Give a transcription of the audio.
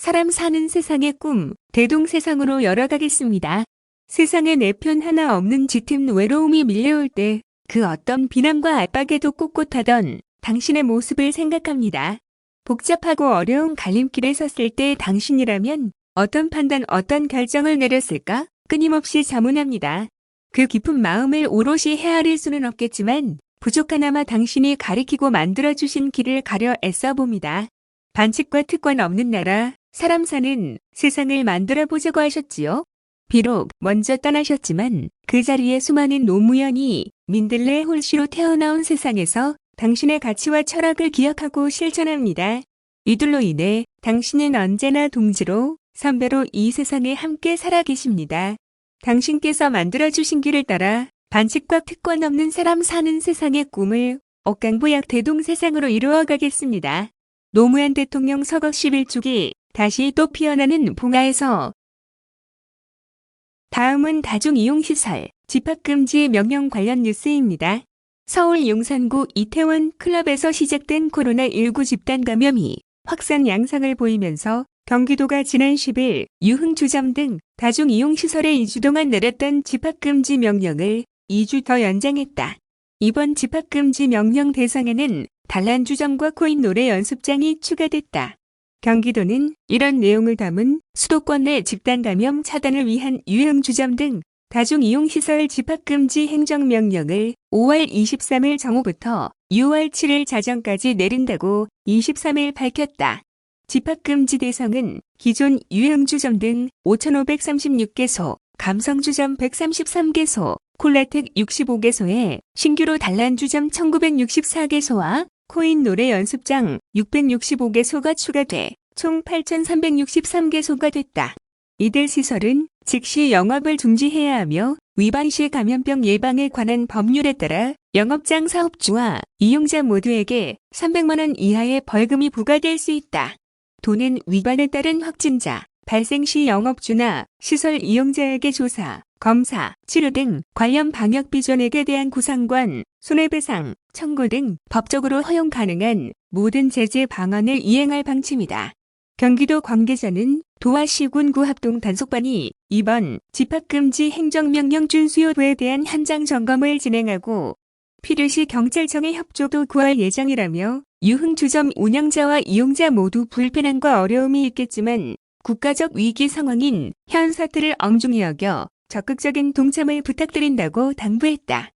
사람 사는 세상의 꿈, 대동세상으로 열어가겠습니다. 세상에 내 편 하나 없는 짙은 외로움이 밀려올 때 그 어떤 비난과 압박에도 꼿꼿하던 당신의 모습을 생각합니다. 복잡하고 어려운 갈림길에 섰을 때 당신이라면 어떤 판단, 어떤 결정을 내렸을까? 끊임없이 자문합니다. 그 깊은 마음을 오롯이 헤아릴 수는 없겠지만 부족하나마 당신이 가리키고 만들어주신 길을 가려 애써봅니다. 반칙과 특권 없는 나라, 사람 사는 세상을 만들어 보자고 하셨지요? 비록 먼저 떠나셨지만 그 자리에 수많은 노무현이 민들레 홀씨로 태어나온 세상에서 당신의 가치와 철학을 기억하고 실천합니다. 이들로 인해 당신은 언제나 동지로 선배로 이 세상에 함께 살아계십니다. 당신께서 만들어주신 길을 따라 반칙과 특권 없는 사람 사는 세상의 꿈을 옥강부약 대동 세상으로 이루어가겠습니다. 노무현 대통령 서거 11주기 다시 또 피어나는 봉화에서 다음은 다중이용시설 집합금지 명령 관련 뉴스입니다. 서울 용산구 이태원 클럽에서 시작된 코로나19 집단 감염이 확산 양상을 보이면서 경기도가 지난 10일 유흥주점 등 다중이용시설에 2주 동안 내렸던 집합금지 명령을 2주 더 연장했다. 이번 집합금지 명령 대상에는 단란주점과 코인 노래 연습장이 추가됐다. 경기도는 이런 내용을 담은 수도권 내 집단 감염 차단을 위한 유흥주점 등 다중 이용 시설 집합 금지 행정 명령을 5월 23일 정오부터 6월 7일 자정까지 내린다고 23일 밝혔다. 집합 금지 대상은 기존 유흥주점 등 5,536개소, 감성 주점 133개소, 콜라텍 65개소에 신규로 단란 주점 1,964개소와 코인 노래 연습장 665개소가 추가돼 총 8,363개소가 됐다. 이들 시설은 즉시 영업을 중지해야 하며 위반 시 감염병 예방에 관한 법률에 따라 영업장 사업주와 이용자 모두에게 300만 원 이하의 벌금이 부과될 수 있다. 도는 위반에 따른 확진자, 발생 시 영업주나 시설 이용자에게 조사, 검사, 치료 등 관련 방역 비전액에 대한 구상관, 손해배상, 청구 등 법적으로 허용 가능한 모든 제재 방안을 이행할 방침이다. 경기도 관계자는 도화시군구 합동 단속반이 이번 집합금지 행정명령 준수 여부에 대한 현장 점검을 진행하고 필요시 경찰청의 협조도 구할 예정이라며 유흥주점 운영자와 이용자 모두 불편함과 어려움이 있겠지만 국가적 위기 상황인 현 사태를 엄중히 여겨 적극적인 동참을 부탁드린다고 당부했다.